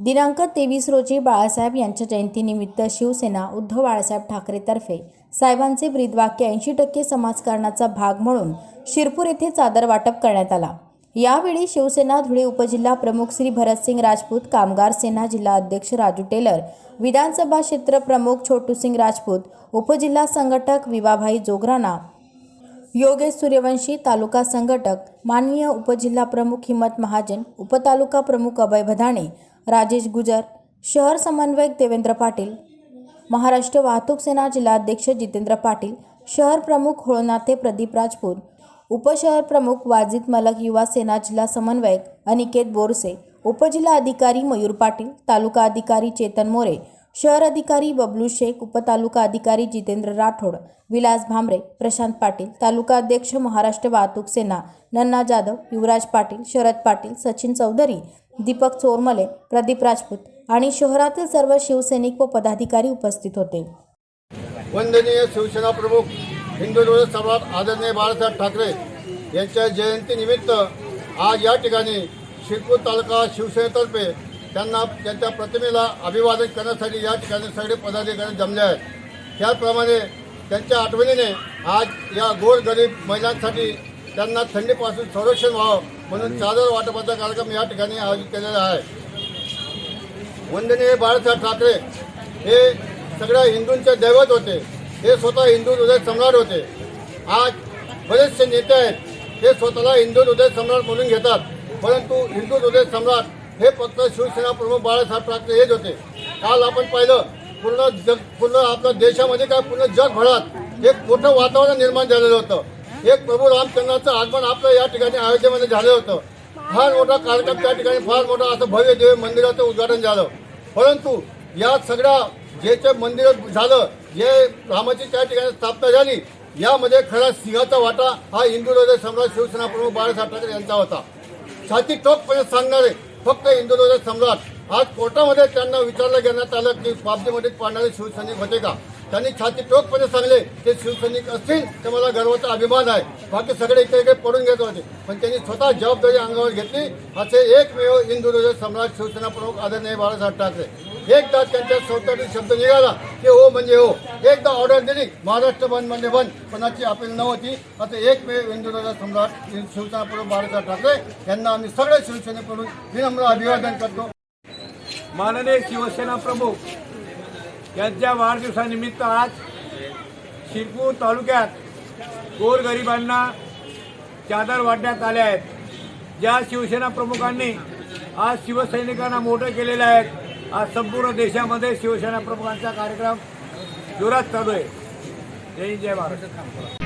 दिनांक तेवीस रोजी बाळासाहेब यांच्या जयंतीनिमित्त शिवसेना उद्धव बाळासाहेब ठाकरेतर्फे साहेबांचे ब्रीदवाक्य ऐंशी टक्के समाजकारणाचा भाग म्हणून शिरपूर येथे चादर वाटप करण्यात आला. यावेळी शिवसेना धुळे उपजिल्हा प्रमुख श्री भरतसिंग राजपूत कामगार सेना जिल्हा अध्यक्ष राजू टेलर विधानसभा क्षेत्र प्रमुख छोटूसिंग राजपूत उपजिल्हा संघटक विवाभाई जोगराना योगेश सूर्यवंशी तालुका संघटक माननीय उपजिल्हा प्रमुख हिम्मत महाजन उपतालुका प्रमुख अभय भदाणे राजेश गुजर शहर समन्वयक देवेंद्र पाटील महाराष्ट्र वाहतूक सेना जिल्हाध्यक्ष जितेंद्र पाटील शहर प्रमुख होळनाथे प्रदीप राजपूत उपशहर प्रमुख वाजिद मलक युवा सेना जिल्हा समन्वयक अनिकेत बोरसे उपजिल्हा अधिकारी मयूर पाटील तालुका अधिकारी चेतन मोरे शहर अधिकारी बबलू शेख उपतालुका अधिकारी जितेंद्र राठोड विलास भांबरे प्रशांत पाटील तालुका अध्यक्ष महाराष्ट्र वाहतूक सेना नन्ना जाधव युवराज पाटील शरद पाटील सचिन चौधरी दीपक चोरमले प्रदीप राजपूत आणि शहरातील सर्व शिवसैनिक व पदाधिकारी उपस्थित होते. वंदनीय शिवसेना प्रमुख हिंदू रोड सम्राट आदरणीय बाळासाहेब ठाकरे यांच्या जयंतीनिमित्त आज या ठिकाणी शिरपूर तालुका शिवसेनेतर्फे त्यांना त्यांच्या प्रतिमेला अभिवादन करण्यासाठी या ठिकाणी सगळे पदाधिकारी जमले आहेत. त्याचप्रमाणे त्यांच्या आठवणीने आज या गोरगरीब महिलांसाठी त्यांना थंडीपासून संरक्षण व्हावं म्हणून चादर वाटपाचा कार्यक्रम या ठिकाणी आयोजित केलेला आहे. वंदनीय बाळासाहेब ठाकरे हे सगळ्या हिंदूंचे दैवत होते. हे स्वतः हिंदू हृदय सम्राट होते. आज बरेचसे नेते आहेत. हे स्वतःला हिंदू हृदय सम्राट म्हणून घेतात. परंतु हिंदू हृदय सम्राट हे फक्त शिवसेना प्रमुख बाळासाहेब ठाकरे हेच होते. काल आपण पाहिलं पूर्ण जग पूर्ण आपल्या देशामध्ये काय पूर्ण जगभरात एक मोठं वातावरण निर्माण झालेलं होतं. एक प्रभू रामचंद्राचं आगमन आपलं या ठिकाणी अयोध्येमध्ये झालं होतं. फार मोठा कार्यक्रम त्या ठिकाणी फार मोठा असं भव्य देव मंदिराचं उद्घाटन झालं. परंतु या सगळ्या जे जे मंदिर झालं जे रामाची त्या ठिकाणी स्थापना झाली यामध्ये खरा सिंहाचा वाटा हा हिंदू हृदय सम्राट शिवसेना प्रमुख बाळासाहेब ठाकरे यांचा होता. छाती टोकपणे सांगणारे फक्त हिंदू सम्राट. आज कोर्टामध्ये त्यांना विचारलं घेण्यात आलं की बाबजीमध्ये पाडणारे शिवसैनिक होते का? त्यांनी छाती टोकपणे सांगले ते शिवसैनिक असतील तर मला गर्वाचा अभिमान आहे. बाकी सगळे इकडे इकडे पडून घेत होते. पण त्यांनी स्वतः जबाबदारी अंगावर घेतली. असे एकमेव हिंदू सम्राट शिवसेना प्रमुख आदरणीय बाळासाहेब ठाकरे. एकदा त्यांच्या स्वतःतील शब्द निघाला की हो म्हणजे हो. एकदा ऑर्डर दिली महाराष्ट्र बंद म्हणजे बंद. कोणाची अपील नव्हती असं एकमेव हिंदू सम्राट शिवसेना प्रमुख बाळासाहेब ठाकरे यांना आम्ही सगळे शिवसेनेकडून विनम्र अभिवादन करतो. माननीय शिवसेना प्रमुख यांच्या वाढदिवसानिमित्त आज शिरपूर तालुक्यात गोरगरिबांना चादर वाटण्यात आल्या आहेत. ज्या शिवसेना प्रमुखांनी आज शिवसैनिकांना मोठं केलेलं आहे. आज संपूर्ण देशामध्ये शिवसेना प्रमुखांचा कार्यक्रम जोरात चालू आहे. जय जय महाराष्ट्र